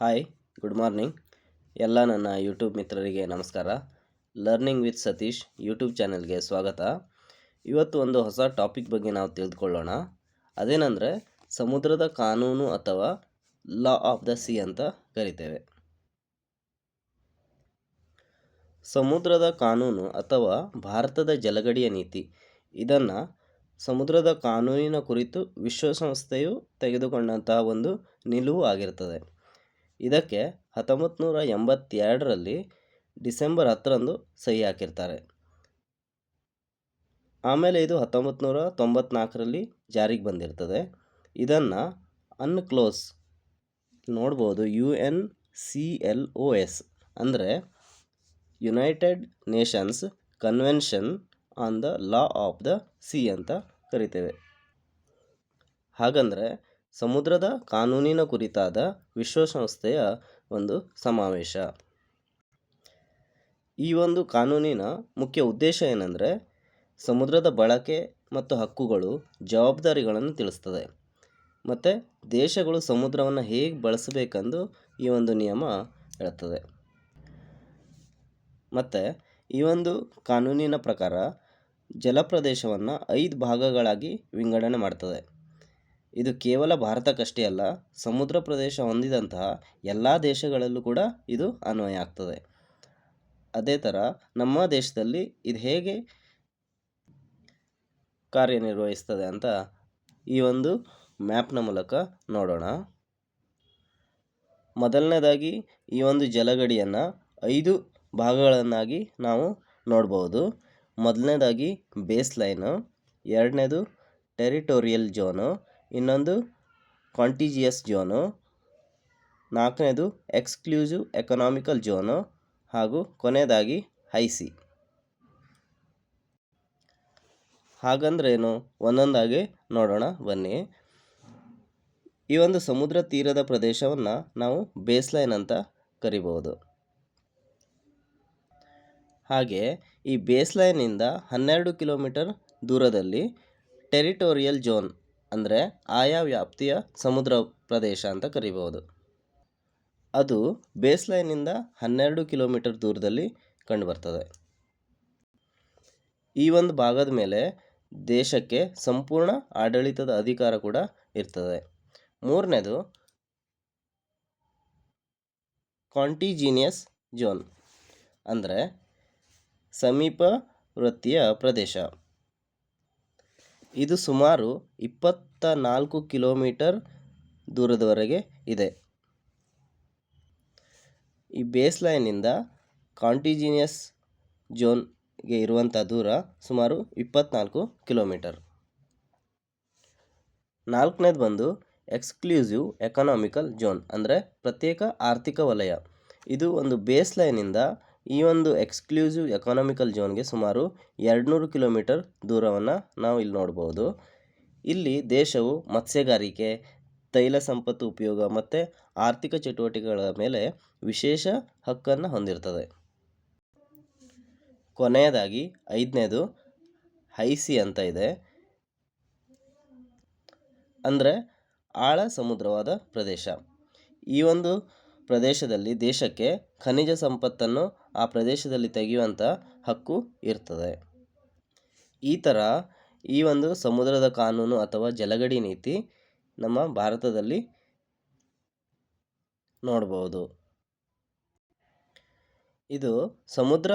Hi good morning ಎಲ್ಲ ನನ್ನ YouTube ಮಿತ್ರರಿಗೆ ನಮಸ್ಕಾರ. ಲರ್ನಿಂಗ್ ವಿತ್ ಸತೀಶ್ ಯೂಟ್ಯೂಬ್ ಚಾನೆಲ್ಗೆ ಸ್ವಾಗತ. ಇವತ್ತು ಒಂದು ಹೊಸ ಟಾಪಿಕ್ ಬಗ್ಗೆ ನಾವು ತಿಳಿದುಕೊಳ್ಳೋಣ ಅದೇನೆಂದರೆ, ಸಮುದ್ರದ ಕಾನೂನು ಅಥವಾ ಲಾ ಆಫ್ ದ ಸಿ ಅಂತ ಕರಿತೇವೆ. ಸಮುದ್ರದ ಕಾನೂನು ಅಥವಾ ಭಾರತದ ಜಲಗಡಿಯ ನೀತಿ, ಇದನ್ನು ಸಮುದ್ರದ ಕಾನೂನಿನ ಕುರಿತು ವಿಶ್ವಸಂಸ್ಥೆಯು ತೆಗೆದುಕೊಂಡಂತಹ ಒಂದು ನಿಲುವು ಆಗಿರ್ತದೆ. ಇದಕ್ಕೆ ಹತ್ತೊಂಬತ್ತು ನೂರ ಎಂಬತ್ತೆರಡರಲ್ಲಿ ಡಿಸೆಂಬರ್ ಹತ್ತರಂದು ಸಹಿ ಹಾಕಿರ್ತಾರೆ. ಆಮೇಲೆ ಇದು ಹತ್ತೊಂಬತ್ತು ನೂರ ತೊಂಬತ್ನಾಲ್ಕರಲ್ಲಿ ಜಾರಿಗೆ ಬಂದಿರ್ತದೆ. ಇದನ್ನು ಅನ್ಕ್ಲೋಸ್ ನೋಡ್ಬೋದು U N C L O S ಅಂದರೆ United Nations convention on the law of the sea ಅಂತ ಕರಿತೇವೆ. ಹಾಗಂದರೆ ಸಮುದ್ರದ ಕಾನೂನಿನ ಕುರಿತಾದ ವಿಶ್ವಸಂಸ್ಥೆಯ ಒಂದು ಸಮಾವೇಶ. ಈ ಒಂದು ಕಾನೂನಿನ ಮುಖ್ಯ ಉದ್ದೇಶ ಏನಂದರೆ, ಸಮುದ್ರದ ಬಳಕೆ ಮತ್ತು ಹಕ್ಕುಗಳು ಜವಾಬ್ದಾರಿಗಳನ್ನು ತಿಳಿಸ್ತದೆ. ಮತ್ತು ದೇಶಗಳು ಸಮುದ್ರವನ್ನು ಹೇಗೆ ಬಳಸಬೇಕೆಂದು ಈ ಒಂದು ನಿಯಮ ಹೇಳ್ತದೆ. ಮತ್ತು ಈ ಒಂದು ಕಾನೂನಿನ ಪ್ರಕಾರ ಜಲಪ್ರದೇಶವನ್ನು ಐದು ಭಾಗಗಳಾಗಿ ವಿಂಗಡಣೆ ಮಾಡ್ತದೆ. ಇದು ಕೇವಲ ಭಾರತಕ್ಕಷ್ಟೇ ಅಲ್ಲ, ಸಮುದ್ರ ಪ್ರದೇಶ ಹೊಂದಿದಂತಹ ಎಲ್ಲ ದೇಶಗಳಲ್ಲೂ ಕೂಡ ಇದು ಅನ್ವಯ ಆಗ್ತದೆ. ಅದೇ ಥರ ನಮ್ಮ ದೇಶದಲ್ಲಿ ಇದು ಹೇಗೆ ಕಾರ್ಯನಿರ್ವಹಿಸ್ತದೆ ಅಂತ ಈ ಒಂದು ಮ್ಯಾಪ್ನ ಮೂಲಕ ನೋಡೋಣ. ಮೊದಲನೇದಾಗಿ ಈ ಒಂದು ಜಲಗಡಿಯನ್ನು ಐದು ಭಾಗಗಳನ್ನಾಗಿ ನಾವು ನೋಡ್ಬೋದು. ಮೊದಲನೇದಾಗಿ ಬೇಸ್ ಲೈನು ಎರಡನೇದು ಟೆರಿಟೋರಿಯಲ್ ಝೋನು ಇನ್ನೊಂದು ಕಾಂಟಿಜಿಯಸ್ ಜೋನು ನಾಲ್ಕನೇದು ಎಕ್ಸ್ಕ್ಲೂಸಿವ್ ಎಕನಾಮಿಕಲ್ ಜೋನು ಹಾಗೂ ಕೊನೆಯದಾಗಿ ಹೈಸಿ ಹಾಗಂದ್ರೇನು? ಒಂದೊಂದಾಗಿ ನೋಡೋಣ, ಬನ್ನಿ. ಈ ಒಂದು ಸಮುದ್ರ ತೀರದ ಪ್ರದೇಶವನ್ನು ನಾವು ಬೇಸ್ಲೈನ್ ಅಂತ ಕರಿಬಹುದು. ಹಾಗೆ, ಈ ಬೇಸ್ಲೈನಿಂದ ಹನ್ನೆರಡು ಕಿಲೋಮೀಟರ್ ದೂರದಲ್ಲಿ ಟೆರಿಟೋರಿಯಲ್ ಝೋನ್ ಅಂದರೆ ಆಯಾ ವ್ಯಾಪ್ತಿಯ ಸಮುದ್ರ ಪ್ರದೇಶ ಅಂತ ಕರಿಬಹುದು. ಅದು ಬೇಸ್ಲೈನಿಂದ ಹನ್ನೆರಡು ಕಿಲೋಮೀಟರ್ ದೂರದಲ್ಲಿ ಕಂಡುಬರ್ತದೆ. ಈ ಒಂದು ಭಾಗದ ಮೇಲೆ ದೇಶಕ್ಕೆ ಸಂಪೂರ್ಣ ಆಡಳಿತದ ಅಧಿಕಾರ ಕೂಡ ಇರ್ತದೆ. ಮೂರನೇದು, ಕಾಂಟಿಜಿನಿಯಸ್ ಝೋನ್ ಅಂದರೆ ಸಮೀಪ ವೃತ್ತಿಯ ಪ್ರದೇಶ. ಇದು ಸುಮಾರು ಇಪ್ಪತ್ತ ನಾಲ್ಕು ಕಿಲೋಮೀಟರ್ ದೂರದವರೆಗೆ ಇದೆ. ಈ ಬೇಸ್ ಲೈನಿಂದ ಕಾಂಟಿಜಿನಿಯಸ್ ಝೋನ್ಗೆ ಇರುವಂಥ ದೂರ ಸುಮಾರು ಇಪ್ಪತ್ನಾಲ್ಕು ಕಿಲೋಮೀಟರ್. ನಾಲ್ಕನೇದು ಬಂದು ಎಕ್ಸ್ಕ್ಲೂಸಿವ್ ಎಕನಾಮಿಕಲ್ ಝೋನ್, ಅಂದರೆ ಪ್ರತ್ಯೇಕ ಆರ್ಥಿಕ ವಲಯ. ಇದು ಒಂದು ಬೇಸ್ ಲೈನಿಂದ ಈ ಒಂದು ಎಕ್ಸ್ಕ್ಲೂಸಿವ್ ಎಕನಾಮಿಕಲ್ ಜೋನ್ಗೆ ಸುಮಾರು ಎರಡುನೂರು ಕಿಲೋಮೀಟರ್ ದೂರವನ್ನು ನಾವು ಇಲ್ಲಿ ನೋಡ್ಬೋದು. ಇಲ್ಲಿ ದೇಶವು ಮತ್ಸ್ಯಗಾರಿಕೆ, ತೈಲ ಸಂಪತ್ತು ಉಪಯೋಗ ಮತ್ತು ಆರ್ಥಿಕ ಚಟುವಟಿಕೆಗಳ ಮೇಲೆ ವಿಶೇಷ ಹಕ್ಕನ್ನು ಹೊಂದಿರ್ತದೆ. ಕೊನೆಯದಾಗಿ ಐದನೇದು ಹೈಸಿ ಅಂತ ಇದೆ. ಅಂದರೆ ಆಳ ಸಮುದ್ರವಾದ ಪ್ರದೇಶ. ಈ ಒಂದು ಪ್ರದೇಶದಲ್ಲಿ ದೇಶಕ್ಕೆ ಖನಿಜ ಸಂಪತ್ತನ್ನು ಆ ಪ್ರದೇಶದಲ್ಲಿ ತೆಗೆಯುವಂಥ ಹಕ್ಕು ಇರ್ತದೆ. ಈ ಥರ ಈ ಒಂದು ಸಮುದ್ರದ ಕಾನೂನು ಅಥವಾ ಜಲಗಡಿ ನೀತಿ ನಮ್ಮ ಭಾರತದಲ್ಲಿ ನೋಡ್ಬೋದು. ಇದು ಸಮುದ್ರ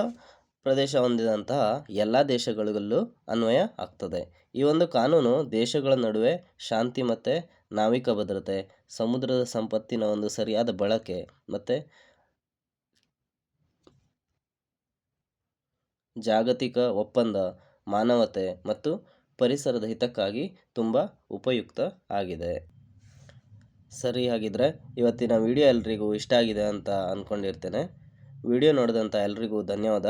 ಪ್ರದೇಶ ಹೊಂದಿದಂತಹ ಎಲ್ಲ ದೇಶಗಳಿಗಲ್ಲೂ ಅನ್ವಯ ಆಗ್ತದೆ. ಈ ಒಂದು ಕಾನೂನು ದೇಶಗಳ ನಡುವೆ ಶಾಂತಿ ಮತ್ತು ನಾವಿಕ ಭದ್ರತೆ, ಸಮುದ್ರದ ಸಂಪತ್ತಿನ ಒಂದು ಸರಿಯಾದ ಬಳಕೆ ಮತ್ತು ಜಾಗತಿಕ ಒಪ್ಪಂದ, ಮಾನವತೆ ಮತ್ತು ಪರಿಸರದ ಹಿತಕ್ಕಾಗಿ ತುಂಬ ಉಪಯುಕ್ತ ಆಗಿದೆ. ಸರಿ, ಹಾಗಿದ್ರೆ ಇವತ್ತಿನ ವಿಡಿಯೋ ಎಲ್ರಿಗೂ ಇಷ್ಟ ಆಗಿದೆ ಅಂತ ಅಂದ್ಕೊಂಡಿರ್ತೇನೆ ವಿಡಿಯೋ ನೋಡಿದಂಥ ಎಲ್ರಿಗೂ ಧನ್ಯವಾದ.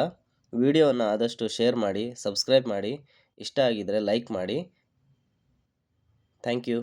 ವಿಡಿಯೋವನ್ನು ಆದಷ್ಟು ಶೇರ್ ಮಾಡಿ, ಸಬ್ಸ್ಕ್ರೈಬ್ ಮಾಡಿ, ಇಷ್ಟ ಆಗಿದರೆ ಲೈಕ್ ಮಾಡಿ. Thank you.